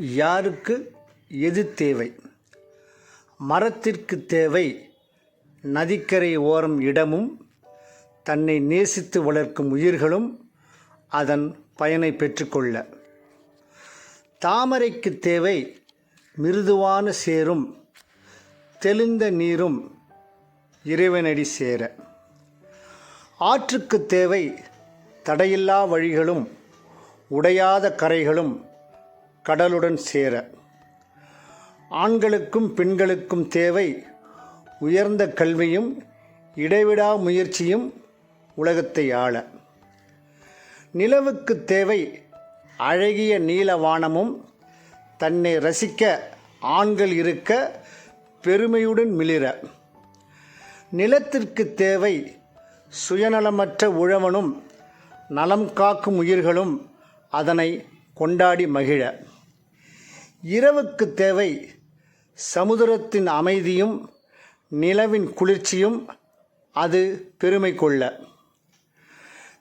யாருக்கு எது தேவை? மரத்திற்கு தேவை நதிக்கரை ஓரம் இடமும் தன்னை நேசித்து வளர்க்கும் உயிர்களும் அதன் பயனை பெற்றுக்கொள்ள. தாமரைக்கு தேவை மிருதுவான சேரும் தெளிந்த நீரும் இறைவனடி சேர. ஆற்றுக்கு தேவை தடையில்லா வழிகளும் உடையாத கரைகளும் கடலுடன் சேர. ஆண்களுக்கும் பெண்களுக்கும் தேவை உயர்ந்த கல்வியும் இடைவிடா முயற்சியும் உலகத்தை ஆள. நிலவுக்கு தேவை அழகிய நீல வானமும் தன்னை ரசிக்க ஆண்கள் இருக்க பெருமையுடன் மிளிர. நிலத்திற்கு தேவை சுயநலமற்ற உழவனும் நலம் காக்கும் உயிர்களும் அதனை கொண்டாடி மகிழ. இரவுக்கு தேவை சமுதிரத்தின் அமைதியும் நிலவின் குளிர்ச்சியும் அது பெருமை கொள்ள.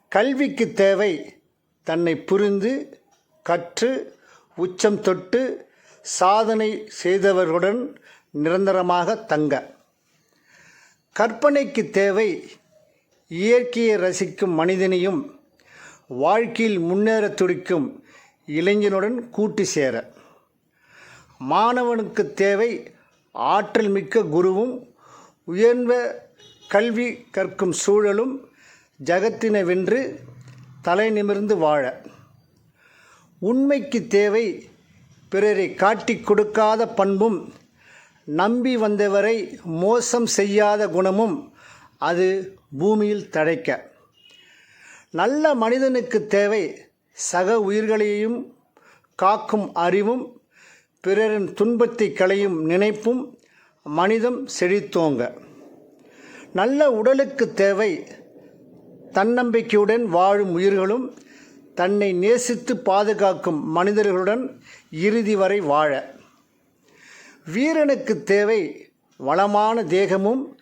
கல்விக்கு தேவை தன்னை புரிந்து கற்று உச்சம் தொட்டு சாதனை செய்தவர்களுடன் நிரந்தரமாக தங்க. கற்பனைக்கு தேவை இயற்கையை ரசிக்கும் மனிதனையும் வாழ்க்கையில் முன்னேற துடிக்கும் இளைஞனுடன் கூட்டி சேர. மாணவனுக்கு தேவை ஆற்றல் மிக்க குருவும் உயர்ந்த கல்வி கற்கும் சூழலும் ஜகத்தினை வென்று தலை நிமிர்ந்து வாழ. உண்மைக்கு தேவை பிறரை காட்டிக் கொடுக்காத பண்பும் நம்பி வந்தவரை மோசம் செய்யாத குணமும் அது பூமியில் தழைக்க. நல்ல மனிதனுக்கு தேவை சக உயிர்களையும் காக்கும் அறிவும் பிறரின் துன்பத்தை களையும் நினைப்பும் மனிதம் செழித்தோங்க. நல்ல உடலுக்கு தேவை. தன்னம்பிக்கையுடன் வாழும் உயிர்களும் தன்னை நேசித்து பாதுகாக்கும் மனிதர்களுடன் இறுதி வரை வாழ. வீரனுக்கு தேவை வளமான தேகமும்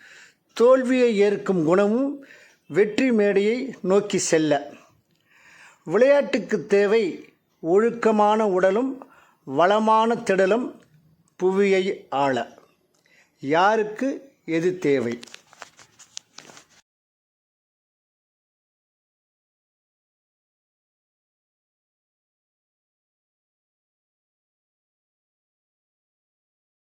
தோல்வியை ஏற்கும் குணமும் வெற்றி மேடையை நோக்கி செல்ல. விளையாட்டுக்கு தேவை ஒழுக்கமான உடலும் வளமான திடலும் புவியை ஆள. யாருக்கு எது தேவை?